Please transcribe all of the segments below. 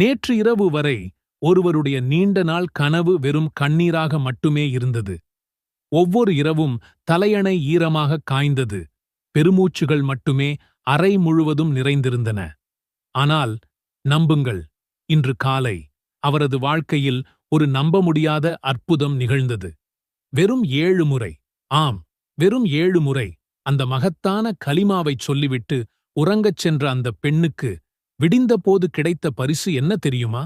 நேற்று இரவு வரை ஒருவருடைய நீண்ட நாள் கனவு வெறும் கண்ணீராக மட்டுமே இருந்தது. ஒவ்வொரு இரவும் தலையணை ஈரமாக காய்ந்தது. பெருமூச்சுகள் மட்டுமே அறை முழுவதும் நிறைந்திருந்தன. ஆனால் நம்புங்கள் இன்று காலை அவரது வாழ்க்கையில் ஒரு நம்ப முடியாத அற்புதம் நிகழ்ந்தது. வெறும் ஏழு முறை ஆம் வெறும் ஏழு முறை அந்த மகத்தான கலிமாவைச் சொல்லிவிட்டு உறங்கச் சென்ற அந்த பெண்ணுக்கு விடிந்தபோது கிடைத்த பரிசு என்ன தெரியுமா?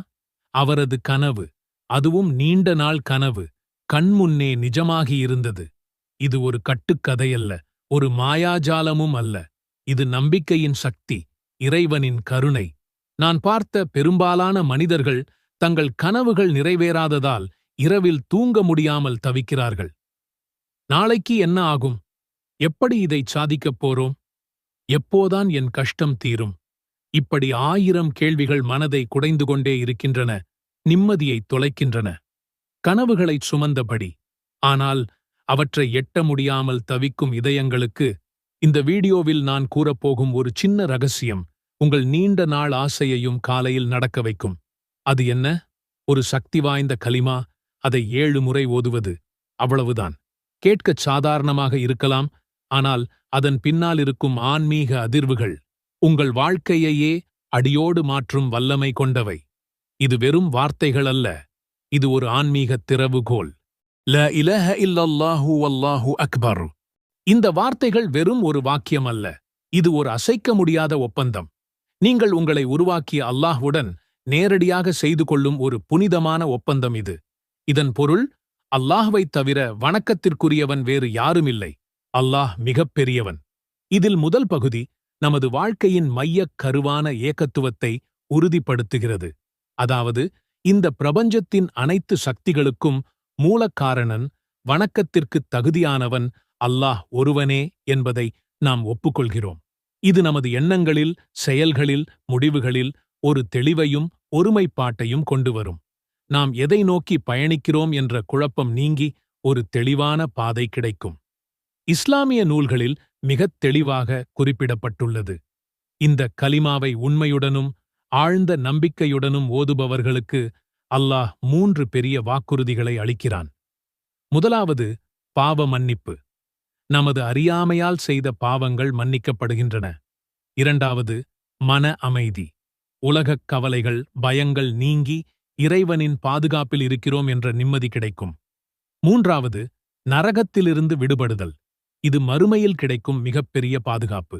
அவரது கனவு அதுவும் நீண்ட நாள் கனவு கண்முன்னே நிஜமாகியிருந்தது இது ஒரு கட்டுக்கதையல்ல ஒரு மாயாஜாலமும் அல்ல. இது நம்பிக்கையின் சக்தி இறைவனின் கருணை. நான் பார்த்த பெரும்பாலான மனிதர்கள் தங்கள் கனவுகள் நிறைவேறாததால் இரவில் தூங்க முடியாமல் தவிக்கிறார்கள். நாளைக்கு என்ன ஆகும்? எப்படி இதை சாதிக்கப் போறோம்? எப்போதான் என் கஷ்டம் தீரும்? இப்படி ஆயிரம் கேள்விகள் மனதை குடைந்து கொண்டே இருக்கின்றன நிம்மதியை தொலைக்கின்றன. கனவுகளைச் சுமந்தபடி. ஆனால் அவற்றை எட்ட முடியாமல் தவிக்கும் இதயங்களுக்கு இந்த வீடியோவில் நான் கூறப்போகும் ஒரு சின்ன ரகசியம் உங்கள் நீண்ட நாள் ஆசையையும் காலையில் நடக்க வைக்கும். அது என்ன? ஒரு சக்தி வாய்ந்த கலிமா அதை ஏழு முறை ஓதுவது. அவ்வளவுதான். கேட்கச் சாதாரணமாக இருக்கலாம் ஆனால் அதன் பின்னால் இருக்கும் ஆன்மீக அதிர்வுகள். உங்கள் வாழ்க்கையையே அடியோடு மாற்றும் வல்லமை கொண்டவை. இது வெறும் வார்த்தைகள் அல்ல. இது ஒரு ஆன்மீக திறவுகோல். ல இலஹ இல்லல்லாஹு வல்லாஹு அக்பர். இந்த வார்த்தைகள் வெறும் ஒரு வாக்கியம் அல்ல. இது ஒரு அசைக்க முடியாத ஒப்பந்தம். நீங்கள் உங்களை உருவாக்கிய அல்லாஹ்வுடன் நேரடியாக செய்து கொள்ளும் ஒரு புனிதமான ஒப்பந்தம் இது. இதன் பொருள் அல்லாஹ்வைத் தவிர வணக்கத்திற்குரியவன் வேறு யாருமில்லை. அல்லாஹ் மிகப் பெரியவன் இதில் முதல் பகுதி நமது வாழ்க்கையின் மையக் கருவான ஏகத்துவத்தை உறுதிப்படுத்துகிறது. அதாவது இந்த பிரபஞ்சத்தின் அனைத்து சக்திகளுக்கும் மூலக்காரணன் வணக்கத்திற்குத் தகுதியானவன் அல்லாஹ் ஒருவனே என்பதை நாம் ஒப்புக்கொள்கிறோம். இது நமது எண்ணங்களில் செயல்களில் முடிவுகளில் ஒரு தெளிவையும் ஒருமைப்பாட்டையும் கொண்டு வரும் நாம் எதை நோக்கி பயணிக்கிறோம் என்ற குழப்பம் நீங்கி ஒரு தெளிவான பாதை கிடைக்கும். இஸ்லாமிய நூல்களில் மிகத் தெளிவாக குறிப்பிடப்பட்டுள்ளது. இந்த கலிமாவை உண்மையுடனும் ஆழ்ந்த நம்பிக்கையுடனும் ஓதுபவர்களுக்கு அல்லாஹ் மூன்று பெரிய வாக்குறுதிகளை அளிக்கிறான். முதலாவது பாவ மன்னிப்பு. நமது அறியாமையால் செய்த பாவங்கள் மன்னிக்கப்படுகின்றன. இரண்டாவது மன அமைதி. உலகக் கவலைகள் பயங்கள் நீங்கி இறைவனின் பாதுகாப்பில் இருக்கிறோம் என்ற நிம்மதி கிடைக்கும். மூன்றாவது நரகத்திலிருந்து விடுபடுதல். இது மறுமையில் கிடைக்கும் மிகப்பெரிய பாதுகாப்பு.